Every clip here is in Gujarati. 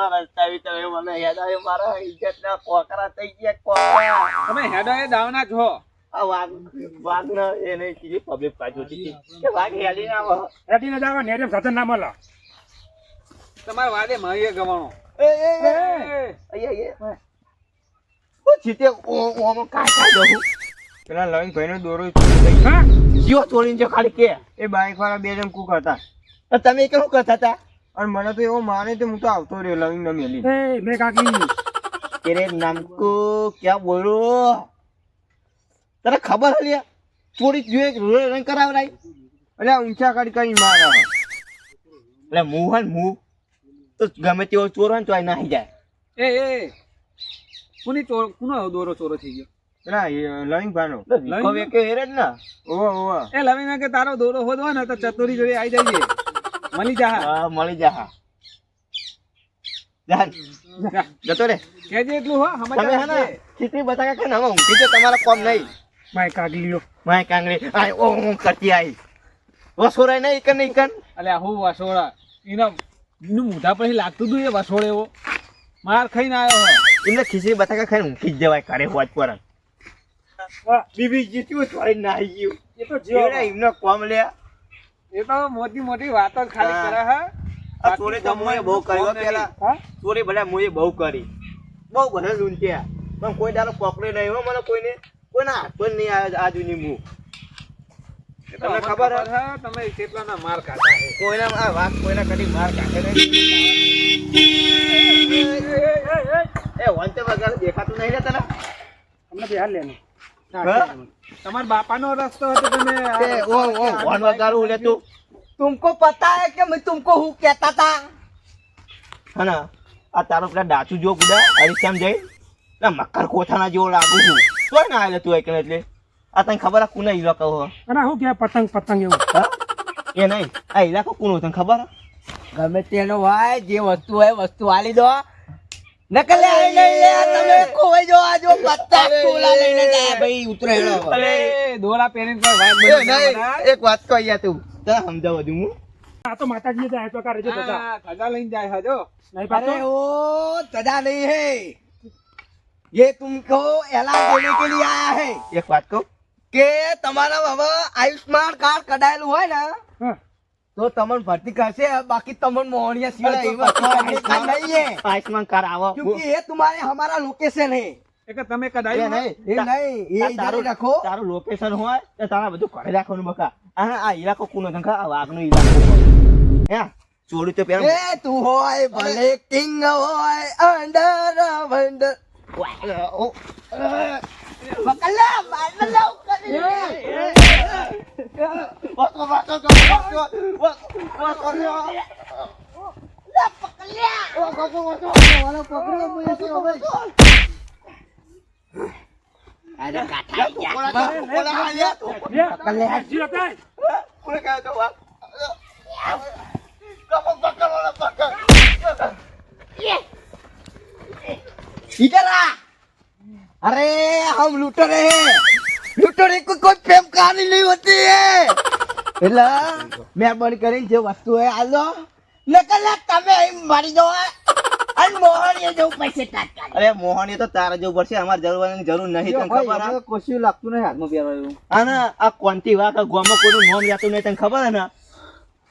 ગામના રસ્તા બી તમે મને યાદ આવે મારા ઇજ્જતના કોકરા થઈ ગયા કોકરા. તમે હેડો દાવના છો આ વાઘ વાઘને એને કીધી પબ્લિક પાછું હતી કે વાઘ હેલી ના આવે. રેડી ના જાવ નેરેમ સાથે ના મળે. તમારા વાદે મારીએ ગવાનો એ એ એ અહીંયા એ જીતે ઓ ઓમાં કાકા જવું પેલા લવિંગ ભાઈનો દોરો ચોરી થઈ ગયો. હા? જીઓ ચોરીને છે ખાલી કે. એ બાઈક વાળા બે જણ કુક હતા. તમે કેવું કરતા હતા? અને મને તો એવો મારે તો હું તો આવતો રહ્યો લવિંગ ને મેલી. એ મે કાકી. તેરે નામકો ક્યાં બોલો? તને ખબર હલી? ચોરી જોઈએ રંગ કરાવરાય. એટલે ઊંચા કાઢી કરી મારે એટલે મોહન મુ તો ગમે તેવો ચોર હોય ને તો આ નાહી જાય. એ એ. કુની ચોર કુનો દોરો ચોરો થઈ ગયો? પેલા લવિંગ ભાઈનો લવિંગ વેકે હેરે જ ને. ઓવા ઓવા એ લવિંગ કે તારો દોરો હોદવો ને તો ચતુરી જોડે આવી જઈએ. મળી જા હા મળી જા હા જા જા. જતો રે. કેજે એટલું હો તમે હે ને ખીચડી બતાકા કે ના ઊંઘી તો તમારા કોમ નહીં. માય કાગલીઓ. માય કાંગડી આય ઓ હું કરતી આઈ. વસોરાય નહીં ઈકન નહીં ઈકન. અલે હું વસોરા એના એનું મોઢા પછી લાગતું હતું એ વસોડે એવો. માર ખાઈને આવ્યો હો. એમને ખીચડી બતાકા ખાઈને ઊંઘી જ જવાય કરે હોજ પર. બીબી જીત્યું ચોરી નાહી ગયું. એ તો એવડા એમને કોમ લે એ તો મોટી મોટી વાતો ખાલી કરે હે. આ ચોરી તો મોએ બહુ કર્યો પેલા. હા? ચોરી ભલે મોએ બહુ કરી. બહુ બધા લૂંટ્યા. પણ કોઈ દાડો પકડે નહીં હો મને કોઈને. કોઈના હાથ પણ નહીં આવે આ જુની મું. તમને ખબર હે? તમે કેટલાના માર કાઢા હે. કોઈના આ વાત કોઈના કદી માર કાઢે નહીં. એ વંતે વગર દેખાતું નહીં રે તને? અમને બિહાર લેનું? તમારા બાપાનો રસ્તો હતો તમે ઓ ઓ વન વગાડું લે તું તુમકો પતા હે કે મેં તુમકો હું કહેતા તા? હા આ તારો પેલા ડાચુ જો ગુડા હરિશ્યામ જઈ ના મકર કોથાના જેવો લાગુ છું. તોય ના આવેલો તું એકને એટલે. આ તને ખબર આ કુના ઇલાકો હો? અને હું કે પતંગ પતંગ એવું? એ નહીં. આ ઇલાકો કુનો તને ખબર? ગમે તેનો ભાઈ જે વસ્તુ હોય વસ્તુ આલી દો. નકલે આઈ લઈ લે તમે ખોઈ જો આ જો પત્તા ટોલા લઈને જાય ભાઈ ઉતરે હેડો હવે. અરે દોરા પહેરીને કોઈ વાત એ બની નહીં ના એક વાત કહી યા તું તને સમજાવ દઉં હું આ તો માતાજી જાય તો કરે છે દાદા હા, ધજા લઈને જાય હજો નહીં પાછો अरे वो सजा नहीं है ये तुमको ऐलान देने के लिए आया है એક વાત કહું કે તમારા હવે આયુષ્માન કાર્ડ કઢાયેલું હોય ને હા તો તમને ભરતી કરશે बाकी તમને मोहनिया सिवाय अरे, कोई भर्ती करने का नहीं है આયુષ્માન કાર આવો क्योंकि ये तुम्हारे हमारा लोकेशन है એ કે તમે એ કદાઈ નહીં ये नहीं ये તા- इधर તારું ही रखो તારું લોકેશન હોય તો તારા બધું ઘરે રાખવાનું બકા આ આ ઇલાકો કુનો તને ખબર? આ વાઘનો ઇલાકો હે ચોરી તો પેલા ए तू होय भले किंग होय अंडर वंडर ઓ, पकड़ मार लो વાતો વાતો વાતો વાતો અરે હમ લૂટર હે તૂટોડી કોઈ પ્રેમ કહાની નહીં હોતી એટલે મહેરબાની કરીને જે વસ્તુ હોય આ લો. નકલ તમે અહીં મારી દો અને મોહનીએ જવું પડશે તાત્કાલિક અરે મોહનીએ તો તારા જવું પડશે અમારે જરૂર જરૂર નહીં તને ખબર આ કશું લાગતું નહીં હાથમાં પહેરવાનું અને આ કોનતી વાત ગોમાં કોઈનું નામ લેતું નહીં તને ખબર ને?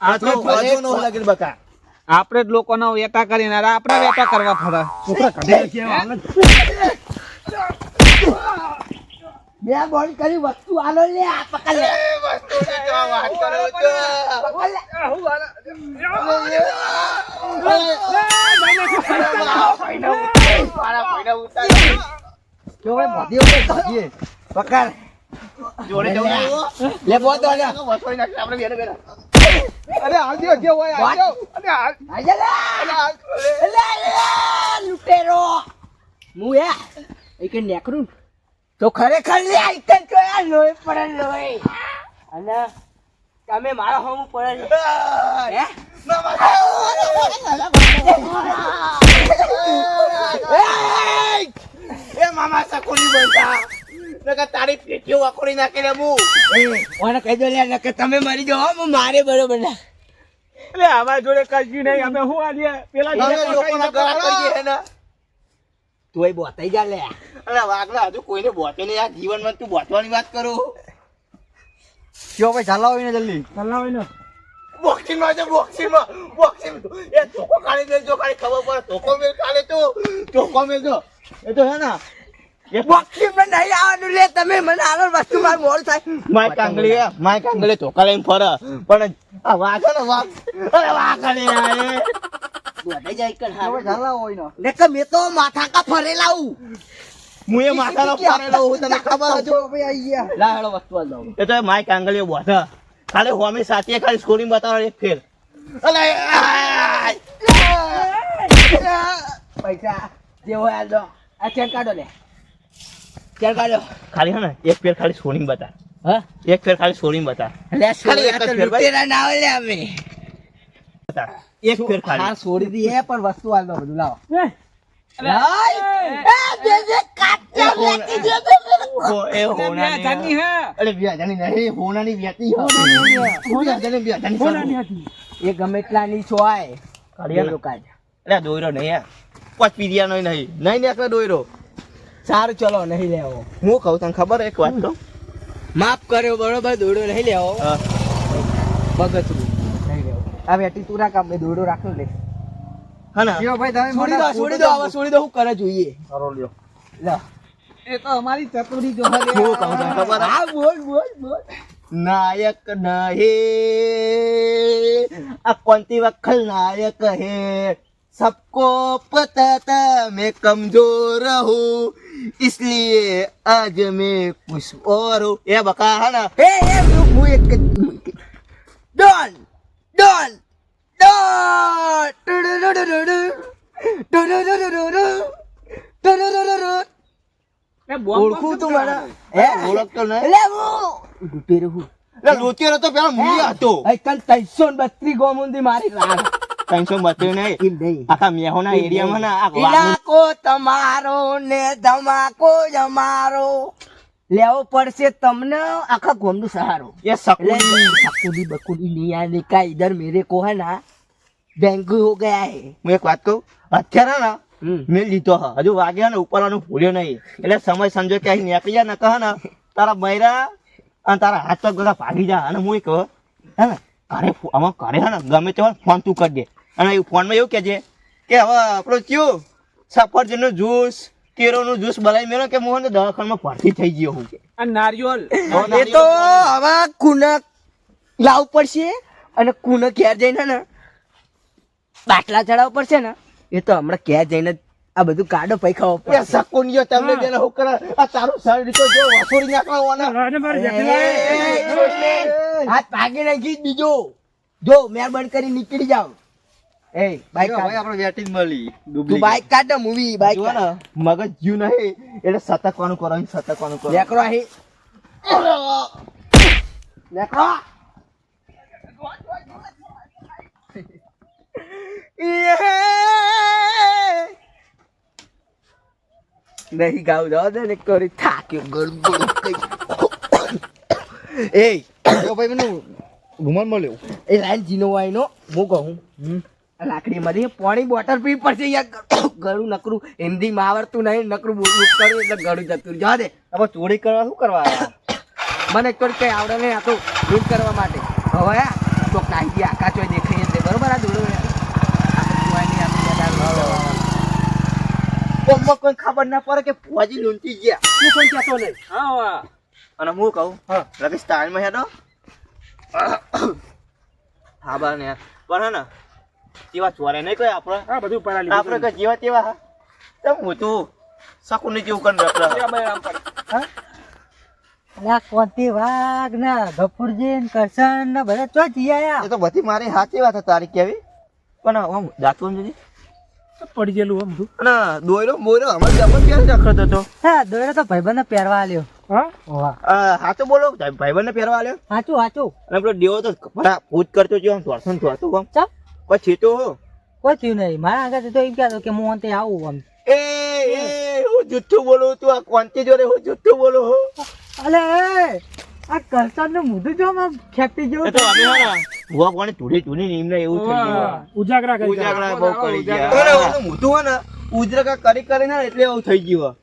આ તો ભલે નો લાગે બકા. આપણે જ લોકોના વેટા કરીને આપણે વેટા કરવા ફરે. છોકરા કઢી છે બોલ કરી વસ્તુ આલો લે આ પકડ લે વાત કરો તો પકડ લે જો ભાઈ મોદી ઉપર ભાગીએ પકડ જોડે જવું લે બોલ દો લે વસોઈ નાખે આપણે બેને બેને અરે આવજો જે હોય આવજો. અરે આ- આજે લે લે લે લૂટેરો હું એ એક નેકરું તો ખરેખર લે આઈકન તો આ લોહી પડે લોહી. અને તમે મારા હોમ પડે હે? એ મામા સકોલી બનતા. નકર તારી પેટીઓ વાકોડી નાખી લે હું મને કહી દો લે તમે મરી જાઓ હું મારે બરોબર ના. એટલે અમારા જોડે કશું નહીં અમે શું આલીએ? પેલા કરીએ હે ને. એ બોતાઈ જા લે. અરે વાગલા હજુ કોઈને બોતે નહીં. યાર જીવનમાં તું બોતવાની વાત કરું. કયો ભાઈ ચાલો ને જલ્દી. ચલાવો ને બોક્સિંગમાં છે બોક્સિંગમાં બોક્સિંગ એ ધોકો કાઢી દે જો કાઢી ખબર પડે. ધોકો મેલ કાઢે તો. ધોકો મેલ જો. એ તો હે ને. એ બોક્સિંગમાં નહીં આવવાનું લે તમે મને આલો વસ્તુ માર મોડ થાય. માય કાંગળી માય કાંગળી ધોકા લઈને ફરે. પણ આ વાઘ હે ને વાઘ. અરે વાઘ યાર બોતાઈ જાય કર હા. ને. ને કે મે તો માથા કા ફરેલા હું હું એ માથાનો ફરેલો હું તને ખબર હજુ ભાઈ આઈ ગયા લા હેડો વસ્તુ આલ. દઉં એ તો માય કાંગળીઓ બોધે. ખાલી હોમી સાથીએ ખાલી સ્કોરિંગ બતાવો એક ફેર. અલે આય! પૈસા જે હોય આલ દો આ ચેક કાઢો લે. ચેક કાઢો. ખાલી હે ને એક ફેર ખાલી સ્કોરિંગ બતા હા? એક ફેર ખાલી સ્કોરિંગ બતા લે ખાલી એક જ ફેર ભાઈ. ના હોય લે અમે. બતા એક ફેર ખાલી. હા છોડી દી હે પણ વસ્તુ આલ દો બધું લાવો. એ, નહીં ગમે. અરે દોયરો નહીં પાંચ પીરિયાનો નહીં. નહીં નીકળે દોયરો. સારું ચલો નહીં લેવો. હું કહું તને ખબર એક વાત કહું? માફ કર્યો બરોબર દોડો નહીં લેવો. હા. બગતરું નહીં લેવો આ વેટી તું ના કામ દોડો રાખો લે હા ને છોડી દો છોડી દો હવે છોડી દો હું કરે જોઈએ લે એ તો અમારી ચતુરી જો હું કહું તને ખબર હે? હા બોલ બોલ બોલ નાયક નહે આ કોનતી વખલ નાયક હે सबको पता था मैं कमजोर हूँ इसलिए आज मैं कुछ और हूँ ये बका है ना એ એ હું હું એક જ ડોન ઓળખું તું મને હે? ઓળખતો નહીં. એટલે હું. લૂંટેરો હું એટલે લોચેરો તો પેલા મુઈ હતો. અહીં તન 332 ગોમુંદી મારી ત્રણસો બત્રીસ નહીં. આખા મેહોના એરિયામાં ના ઇલાકો તમારો ને ધમાકો અમારો. લેવો પડશે તમને આખા ગોમનું સહારો. એ સકુલી બકુલી નહીં આ નિકા ઇધર મેરે કો હે ના બેંગુ હો ગયા હે. હું એક વાત કહું અત્યારે ના મેં લીધો હજુ વાગ્યા ને ઉપરવાનું ભૂલ્યો નહીં. એટલે સમય સમજો કે અહીં નીકળી જાય ને કહે ને તારા બૈરા અને તારા હાથ પગ બધા ભાગી જાય અને હું કહો હે ને ઘરે આમાં ઘરે હે ને ગમે તે ફોન તું કરી દે અને એ ફોનમાં એવું કહેજે કે હવે આપણો કયું? સફરજનનો જ્યુસ કેરોનું જ્યુસ બનાવી મેળો કે મોહન દવાખાનામાં ભરતી થઈ ગયો હું આ નારિયોલ એ તો હવે કુનક લાવ પડશે અને કુનક ઘેર જઈને ને બાટલા ચડાવ પડશે ને એ તો હમણાં ઘેર જઈને આ બધું કાઢો પૈખાવો પડે સકુન ગયો તમને જેને હું કરે આ તારું શરીર તો જો વસોડી નાખવાના હાથ ભાગી નાખી બીજો જો મહેરબાન કરી નીકળી જાવ એ બાઈક હવે આપણે વેટી જ મળી તું બાઈક કાઢ મૂવી બાઈક ને મગજ જીવ નહીં એટલે સતકવાનું કરો સતકવાનું કરો. લેકરો અહીં. લેકરો નહીં ગાવ જાવ દે ને કરી થાક્યો ગળગળ એ જો ભાઈ મને રૂમાલ મળ્યો. એ લાઈન જીનો વાયનો હું કહું. લાકડી મારી પાણી બોટલ પી પડશે યાર. ગળું નકરું હિન્દી માં આવડતું નહીં નકરું બોલું કરું એટલે ગળું જતું જવા દે હવે ચોરી કરવા શું કરવા મને તો કઈ આવડે નહીં આ તો લૂંટ કરવા માટે. હવે તો કાંઈ આકાશ હોય દેખાય જ બરોબર આ દોડો કોઈ ખબર ના પડે કે ફોજી લૂંટી ગયા. તું કોઈ કહેતો નહીં. હા અને હું કહું હા. લગે સ્ટાઇલમાં હેડો. હા બરાબર ને. પણ હે ને તેવા ચોરે નહીં કોઈ આપણે. આ બધું પરાલી આપણે કઈ જેવા તેવા હા? તો હું તું નહીં જેવું કરી આપણે રખડા બૈરામ કોંતી વાઘ ના ગફુરજી ને કરશન ને બધા ચો આયા. એ તો બધી મારી સાચી વાત તારી કેવી? પણ આમ દાતું જોજી પડી ગયેલું આમ અને દોયરો મોયરો અમારે જબર ક્યારે રખડતો હતો? હા દોયરો તો ભાઈબંધને પહેરવા આલ્યો. હા? બોલો ભાઈબંધ ને બોલો ભાઈબંધને પહેરવા આલ્યો? સાચું સાચું. અને પેલો દેવો તો ભૂત કરતો જો આમ ધોરસન ને આમ. ચા પછી તો કોઈ થયું નહીં. મારા આગળ તો એમ કહેતો કે હું અંતે આવું આમ. એ એ હું જુઠ્ઠું બોલું તું આ કોંતી જોડે હું જુઠ્ઠું બોલું હું? અલે આ કરશનનું મોઢું જો આમ ખેપી એ તો અમે હે ને. ભૂવા પાણી ધૂળી ધૂળી એમને એવું થઈ ગયું ઉજાગરા કરી ઉજાગરા બહુ કરી ગયા. અરે મોટું હોય ને ઉજરકા કરી કરીને એટલે એવું થઈ ગયું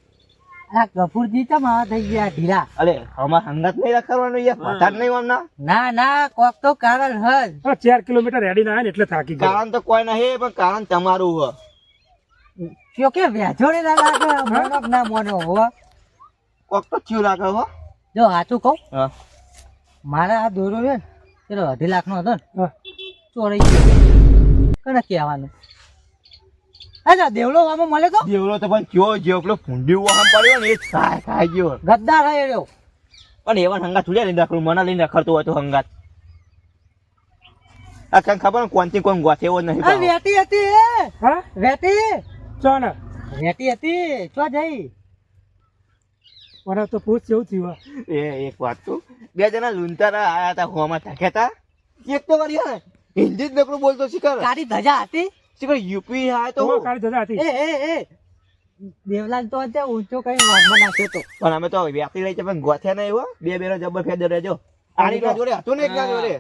આ ગફુરજી ચમ થઈ ગયા ઢીલા. અરે અમાર હંગાત નહીં રાખવાનું યાર? વધાર નહીં આમના ના ના કોક તો કારણ હજ. ચાર કિલોમીટર રેડી ના ને એટલે થાકી ગયા. કારણ તો કોઈ નહીં પણ કારણ તમારું હ. કયો કે વ્યાજોડે ના લાગે મનક ના મોનો હો. કોક તો થયું લાગે હો. જો હાચું કહું? મારા આ દોરો છે ને પેલો અઢી લાખ નો હતો ને ચોરાઈ ગયો. કને કહેવાનું? અચ્છા દેવલો વામો મળે તો? દેવલો તો પણ કયો જેવો પેલો ફૂંડી વાહન પડ્યો ને એ ખાય ખાઈ ગયો. ગદ્દાર હે રહ્યો. પણ એવા હંગાત થોડી લઈને રાખડું મને લઈને રખડતો હોય તો હંગાત. આ કઈ ખબર કોનથી કોણ ગોઠે એવો નહીં આ વેટી હતી હા? વેટી? ચો ને વેટી હતી? ચો જઈ? મને તો પૂછ જેવું થયું એ એક વાત તો બે જણા લુંતારા આયા હતા હોમાં હતા. એક તો કરી હિન્દી જ નકરું બોલતો શીખર તારી ધજા હતી? શીખર યુપી આયા તો તો હું. કાળી ધજા હતી. એ એ એ. દેવલાલ તો અત્યારે ઊંચો કઈ વાગમાં નાખ્યો તો. પણ અમે તો વ્યાપી લઈ છે પણ ગોથ્યા નહીં હો. બે બેનો જબ્બર ફેદર રહેજો. આની ના જોડે? હતું ને એક ના જોડે?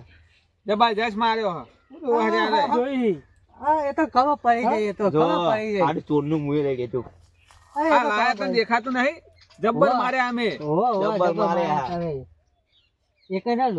જબરજસ્ત માર્યો હા. હું તો. જોઈ. હા એ તો ખબર પડી ગઈ એ તો ખબર પડી ગઈ. આનું ચોરનું મુએ લઈ ગયું હા, આ તો લાયા ખબર દેખાતું નહીં? જબ્બર માર્યા અમે. મારે માર્યા. હા. તમે. એ કઈના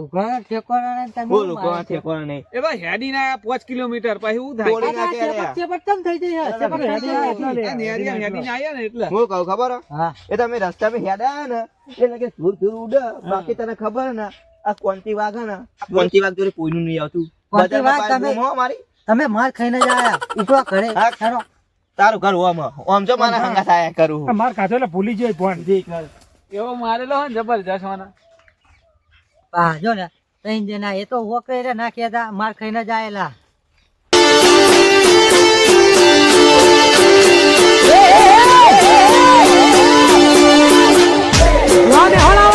તમે બોલ શું લોકો માર્યા છો? ઠેકોણા નહીં. એ ભાઈ હેડી ના આયા કિલોમીટર પછી હું થાય? આ નાખ્યા ચેપટ રે. થઈ જાય? ચેપટ થઈ જાય. એટલા લે. આ નેરિયા હેડી ના આયા ને એટલે. હું કહું ખબર હા? એ તમે રસ્તામાં હેડા ને એટલે કે ધૂળ ધૂળ ઉડે. બાકી તને ખબર ને આ કોંતી વાઘ ને? કોંતી વાઘ જોડે કોઈનું નહીં આવતું. કોંતી વાઘ તમે- મારી. તમે માર ખાઈને જ આયા. ઘરે. હા. તારું ઘર ઓમ ઓમ જો મારા આયા કરું. માર ખાધો એટલે ભૂલી જાય ફોન એવો મારેલો હોય જબરજસ્ત વાના પા જો ને તઈ જેના એ તો ઓકે રે ના કેતા માર ખાઈને જાયેલા વાને હળા